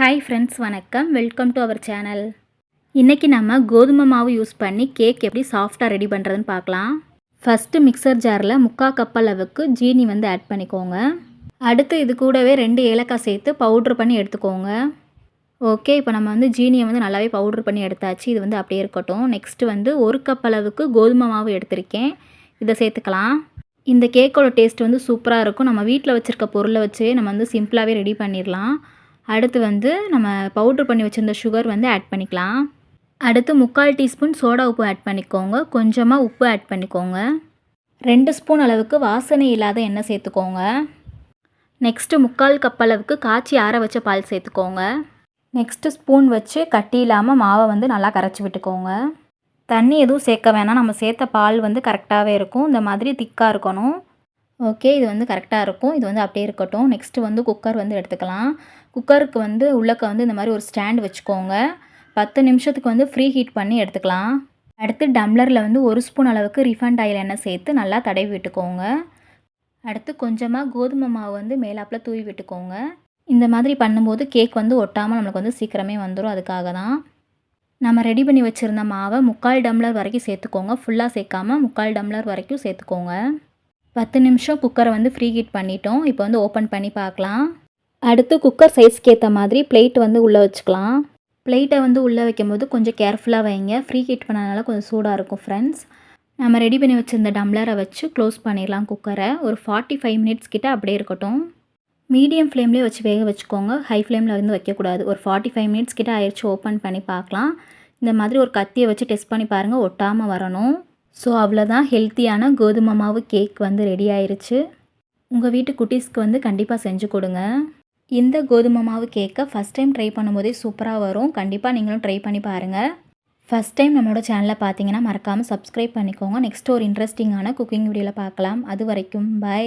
Hi friends வணக்கம். Welcome to our channel இன்றைக்கி நம்ம கோதுமை மாவு யூஸ் பண்ணி கேக் எப்படி சாஃப்டாக ரெடி பண்ணுறதுன்னு பார்க்கலாம். ஃபஸ்ட்டு மிக்சர் ஜாரில் முக்கால் கப் அளவுக்கு ஜீனி வந்து ஆட் பண்ணிக்கோங்க. அடுத்து இது கூடவே ரெண்டு ஏலக்காய் சேர்த்து பவுட்ரு பண்ணி எடுத்துக்கோங்க. ஓகே இப்போ நம்ம வந்து ஜீனியை வந்து நல்லாவே பவுட்ரு பண்ணி எடுத்தாச்சு. இது வந்து அப்படியே இருக்கட்டும். நெக்ஸ்ட்டு வந்து ஒரு கப் அளவுக்கு கோதுமை மாவு எடுத்திருக்கேன். இதை சேர்த்துக்கலாம். இந்த கேக்கோட டேஸ்ட் வந்து சூப்பராக இருக்கும். நம்ம வீட்டில் வச்சுருக்க பொருளை வச்சே நம்ம வந்து சிம்பிளாகவே ரெடி பண்ணிடலாம். அடுத்து வந்து நம்ம பவுட்ரு பண்ணி வச்சுருந்த சுகர் வந்து ஆட் பண்ணிக்கலாம். அடுத்து முக்கால் டீஸ்பூன் சோடா உப்பு ஆட் பண்ணிக்கோங்க. கொஞ்சமாக உப்பு ஆட் பண்ணிக்கோங்க. ரெண்டு ஸ்பூன் அளவுக்கு வாசனை இல்லாத எண்ணெய் சேர்த்துக்கோங்க. நெக்ஸ்ட்டு முக்கால் கப் அளவுக்கு காய்ச்சி ஆற வச்ச பால் சேர்த்துக்கோங்க. நெக்ஸ்ட்டு ஸ்பூன் வச்சு கட்டி இல்லாமல் மாவை வந்து நல்லா கரைச்சி விட்டுக்கோங்க. தண்ணி எதுவும் சேர்க்க வேணாம். நம்ம சேர்த்த பால் வந்து கரெக்டாகவே இருக்கும். இந்த மாதிரி திக்காக இருக்கணும். ஓகே இது வந்து கரெக்டாக இருக்கும். இது வந்து அப்படியே இருக்கட்டும். நெக்ஸ்ட்டு வந்து குக்கர் வந்து எடுத்துக்கலாம். குக்கருக்கு வந்து உள்ளக்க வந்து இந்த மாதிரி ஒரு ஸ்டாண்ட் வச்சுக்கோங்க. பத்து நிமிஷத்துக்கு வந்து ஃப்ரீ ஹீட் பண்ணி எடுத்துக்கலாம். அடுத்து டம்ளரில் வந்து ஒரு ஸ்பூன் அளவுக்கு ரிஃபண்ட் ஆயில் எண்ணெய் சேர்த்து நல்லா தடவி விட்டுக்கோங்க. அடுத்து கொஞ்சமாக கோதுமை மாவு வந்து மேலாப்பில் தூவி விட்டுக்கோங்க. இந்த மாதிரி பண்ணும்போது கேக் வந்து ஒட்டாமல் நம்மளுக்கு வந்து சீக்கிரமே வந்துடும் அதுக்காக தான். நம்ம ரெடி பண்ணி வச்சுருந்த மாவை முக்கால் டம்ளர் வரைக்கும் சேர்த்துக்கோங்க. ஃபுல்லாக சேர்க்காம முக்கால் டம்ளர் வரைக்கும் சேர்த்துக்கோங்க. பத்து நிமிஷம் குக்கரை வந்து ஃப்ரீ ஹீட் பண்ணிட்டோம். இப்போ வந்து ஓப்பன் பண்ணி பார்க்கலாம். அடுத்து குக்கர் சைஸ்க்கு ஏற்ற மாதிரி பிளேட் வந்து உள்ளே வச்சுக்கலாம். பிளேட்டை வந்து உள்ளே வைக்கும்போது கொஞ்சம் கேர்ஃபுல்லாக வைங்க. ஃப்ரீ ஹீட் பண்ணனால கொஞ்சம் சூடாக இருக்கும் ஃப்ரெண்ட்ஸ் நம்ம ரெடி பண்ணி வச்சுருந்த டம்ளரை வச்சு க்ளோஸ் பண்ணிடலாம் குக்கரை ஒரு ஃபார்ட்டி ஃபைவ் மினிட்ஸ் கிட்ட அப்படியே இருக்கட்டும். மீடியம் ஃப்ளேம்லேயே வச்சு வேக வச்சுக்கோங்க. ஹை ஃப்ளேமில் வந்து வைக்கக்கூடாது. ஒரு ஃபார்ட்டி ஃபைவ் மினிட்ஸ் கிட்டே ஆயிடுச்சு ஓப்பன் பண்ணி பார்க்கலாம். இந்த மாதிரி ஒரு கத்தியை வச்சு டெஸ்ட் பண்ணி பாருங்கள் ஒட்டாமல் வரணும். ஸோ அவ்வளோதான் ஹெல்த்தியான கோதுமை மாவு கேக் வந்து ரெடி ஆயிருச்சு. உங்கள் வீட்டு குட்டீஸ்க்கு வந்து கண்டிப்பாக செஞ்சு கொடுங்க. இந்த கோதுமை மாவு கேக்கை ஃபஸ்ட் டைம் ட்ரை பண்ணும்போதே சூப்பராக வரும். கண்டிப்பாக நீங்களும் ட்ரை பண்ணி பாருங்கள் ஃபஸ்ட் டைம் நம்மளோட சேனலை பார்த்தீங்கன்னா மறக்காமல் சப்ஸ்கிரைப் பண்ணிக்கோங்க. நெக்ஸ்ட் ஒரு இன்ட்ரெஸ்டிங்கான குக்கிங் வீடியோவில் பார்க்கலாம். அது வரைக்கும் பை